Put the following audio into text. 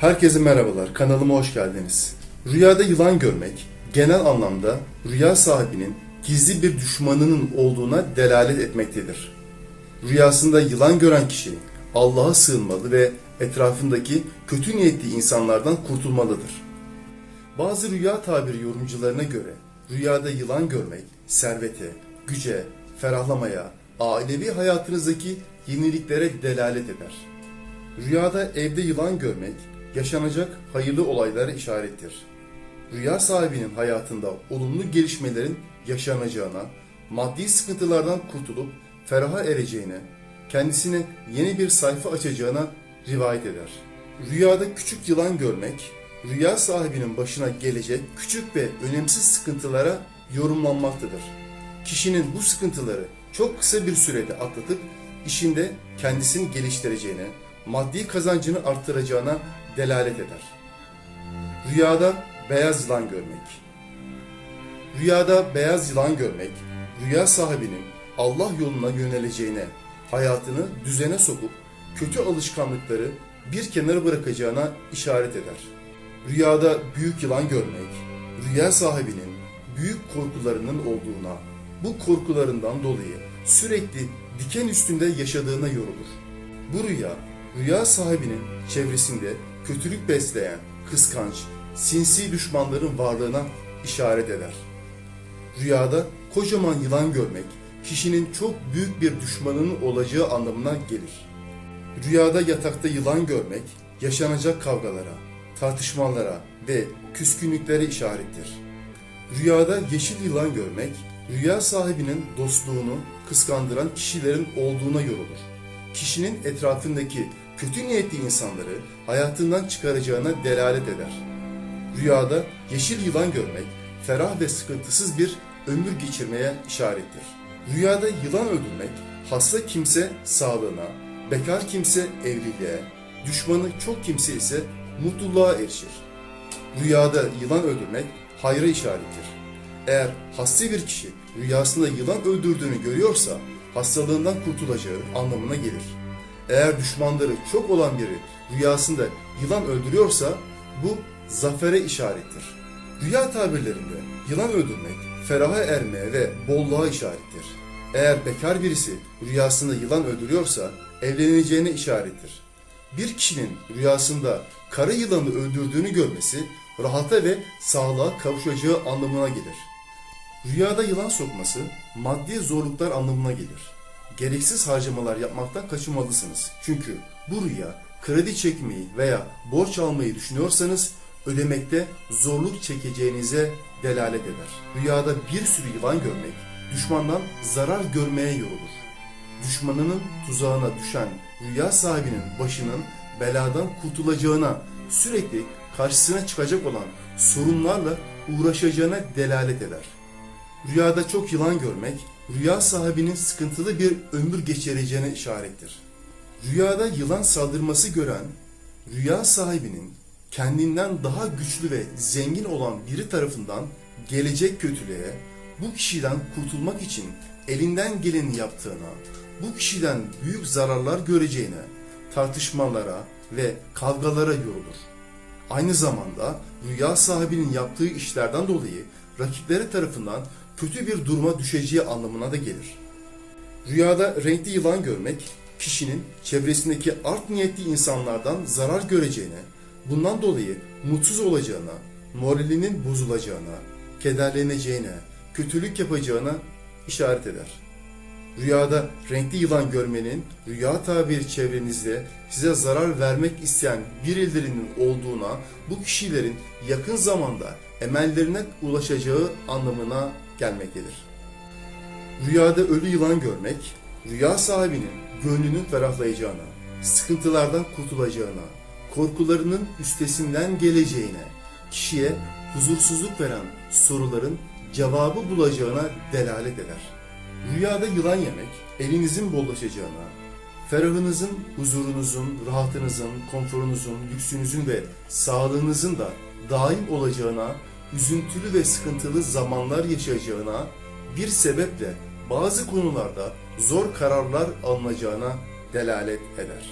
Herkese merhabalar, kanalıma hoş geldiniz. Rüyada yılan görmek, genel anlamda rüya sahibinin gizli bir düşmanının olduğuna delalet etmektedir. Rüyasında yılan gören kişi Allah'a sığınmalı ve etrafındaki kötü niyetli insanlardan kurtulmalıdır. Bazı rüya tabiri yorumcularına göre rüyada yılan görmek servete, güce, ferahlamaya, ailevi hayatınızdaki yeniliklere delalet eder. Rüyada evde yılan görmek yaşanacak hayırlı olaylara işarettir. Rüya sahibinin hayatında olumlu gelişmelerin yaşanacağına, maddi sıkıntılardan kurtulup feraha ereceğine, kendisine yeni bir sayfa açacağına rivayet eder. Rüyada küçük yılan görmek, rüya sahibinin başına gelecek küçük ve önemsiz sıkıntılara yorumlanmaktadır. Kişinin bu sıkıntıları çok kısa bir sürede atlatıp işinde kendisini geliştireceğine, maddi kazancını arttıracağına delalet eder. Rüyada beyaz yılan görmek. Rüyada beyaz yılan görmek, rüya sahibinin Allah yoluna yöneleceğine, hayatını düzene sokup kötü alışkanlıkları bir kenara bırakacağına işaret eder. Rüyada büyük yılan görmek, rüya sahibinin büyük korkularının olduğuna, bu korkularından dolayı sürekli diken üstünde yaşadığına yorulur. Bu rüya, rüya sahibinin çevresinde kötülük besleyen, kıskanç, sinsi düşmanların varlığına işaret eder. Rüyada kocaman yılan görmek, kişinin çok büyük bir düşmanının olacağı anlamına gelir. Rüyada yatakta yılan görmek, yaşanacak kavgalara, tartışmalara ve küskünlüklere işarettir. Rüyada yeşil yılan görmek, rüya sahibinin dostluğunu kıskandıran kişilerin olduğuna yorulur. Kişinin etrafındaki kötü niyetli insanları hayatından çıkaracağına delalet eder. Rüyada yeşil yılan görmek, ferah ve sıkıntısız bir ömür geçirmeye işarettir. Rüyada yılan öldürmek, hasta kimse sağlığına, bekar kimse evliliğe, düşmanı çok kimse ise mutluluğa erişir. Rüyada yılan öldürmek hayra işarettir. Eğer hasta bir kişi rüyasında yılan öldürdüğünü görüyorsa hastalığından kurtulacağı anlamına gelir. Eğer düşmanları çok olan biri rüyasında yılan öldürüyorsa bu zafere işarettir. Rüya tabirlerinde yılan öldürmek feraha ermeye ve bolluğa işarettir. Eğer bekar birisi rüyasında yılan öldürüyorsa evleneceğine işarettir. Bir kişinin rüyasında kara yılanı öldürdüğünü görmesi rahata ve sağlığa kavuşacağı anlamına gelir. Rüyada yılan sokması maddi zorluklar anlamına gelir. Gereksiz harcamalar yapmaktan kaçınmalısınız. Çünkü bu rüya kredi çekmeyi veya borç almayı düşünüyorsanız ödemekte zorluk çekeceğinize delalet eder. Rüyada bir sürü yılan görmek düşmandan zarar görmeye yorulur. Düşmanının tuzağına düşen rüya sahibinin başının beladan kurtulacağına, sürekli karşısına çıkacak olan sorunlarla uğraşacağına delalet eder. Rüyada çok yılan görmek, rüya sahibinin sıkıntılı bir ömür geçireceğine işarettir. Rüyada yılan saldırması gören, rüya sahibinin kendinden daha güçlü ve zengin olan biri tarafından gelecek kötülüğe, bu kişiden kurtulmak için elinden geleni yaptığına, bu kişiden büyük zararlar göreceğine, tartışmalara ve kavgalara yorulur. Aynı zamanda rüya sahibinin yaptığı işlerden dolayı rakipleri tarafından kötü bir duruma düşeceği anlamına da gelir. Rüyada renkli yılan görmek, kişinin çevresindeki art niyetli insanlardan zarar göreceğine, bundan dolayı mutsuz olacağına, moralinin bozulacağına, kederleneceğine, kötülük yapacağına işaret eder. Rüyada renkli yılan görmenin rüya tabiri çevrenizde size zarar vermek isteyen birilerinin olduğuna, bu kişilerin yakın zamanda emellerine ulaşacağı anlamına gelmektedir. Rüyada ölü yılan görmek, rüya sahibinin gönlünün ferahlayacağına, sıkıntılardan kurtulacağına, korkularının üstesinden geleceğine, kişiye huzursuzluk veren soruların cevabı bulacağına delalet eder. Rüyada yılan yemek, elinizin bollaşacağına, ferahınızın, huzurunuzun, rahatınızın, konforunuzun, lüksünüzün ve sağlığınızın da daim olacağına, üzüntülü ve sıkıntılı zamanlar yaşayacağına, bir sebeple bazı konularda zor kararlar alınacağına delalet eder.